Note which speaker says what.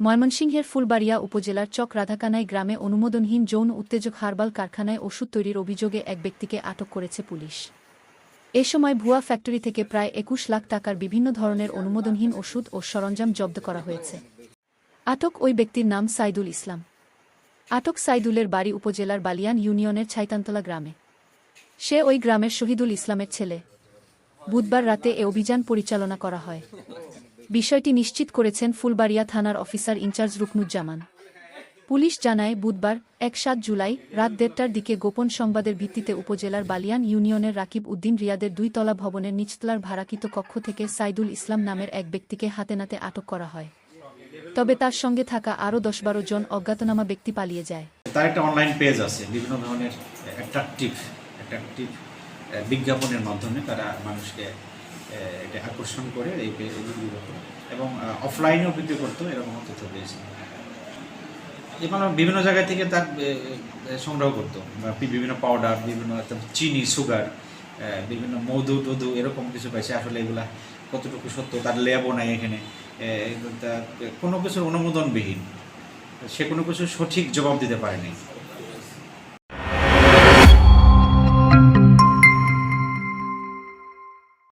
Speaker 1: ময়মনসিংহের ফুলবাড়িয়া উপজেলার চক রাধাকানাই গ্রামে অনুমোদনহীন যৌন উত্তেজক হার্বাল কারখানায় ওষুধ তৈরির অভিযোগে এক ব্যক্তিকে আটক করেছে পুলিশ। এ সময় ভুয়া ফ্যাক্টরি থেকে প্রায় একুশ লাখ টাকার বিভিন্ন ধরনের অনুমোদনহীন ওষুধ ও সরঞ্জাম জব্দ করা হয়েছে। আটক ওই ব্যক্তির নাম সাইদুল ইসলাম। আটক সাইদুলের বাড়ি উপজেলার বালিয়ান ইউনিয়নের ছাইতান্তলা গ্রামে। সে ওই গ্রামের শহীদুল ইসলামের ছেলে। বুধবার রাতে এ অভিযান পরিচালনা করা হয়। বিষয়টি নিশ্চিত করেছেন ফুলবাড়িয়া থানার অফিসার ইনচার্জ রুকনুজ্জামান। পুলিশ জানায়, বুধবার, এক সাত জুলাই, রাত দেড়টার দিকে গোপন সংবাদের ভিত্তিতে উপজেলার বালিয়ান ইউনিয়নের রাকিব উদ্দিন রিয়াদের দুই তলা ভবনের নিচতলার ভাড়াকৃত কক্ষ থেকে সাইদুল ইসলাম নামের এক ব্যক্তিকে হাতে নাতে আটক করা হয়। তবে তার সঙ্গে থাকা আরও দশ বারো জন অজ্ঞাতনামা ব্যক্তি পালিয়ে যায়।
Speaker 2: তার একটা অনলাইন পেজ আছে, বিভিন্ন ধরনের অ্যাট্রাকটিভ অ্যাট্রাকটিভ বিজ্ঞাপনের মাধ্যমে তারা মানুষকে এটা আকর্ষণ করে এই পে- এগুলি করতো এবং অফলাইনেও বিক্রি করতো এরকম তথ্য পেয়েছি এবং বিভিন্ন জায়গা থেকে তার সংগ্রহ করতো। বিভিন্ন পাউডার বিভিন্ন চিনি সুগার বিভিন্ন মধু টধু, এরকম কিছু পাইছে। আসলে এগুলা কতটুকু সত্য তার লেবও নাই এখানে। কোনো কিছুর অনুমোদনবিহীন। সে কোনো কিছু সঠিক জবাব দিতে পারেনি।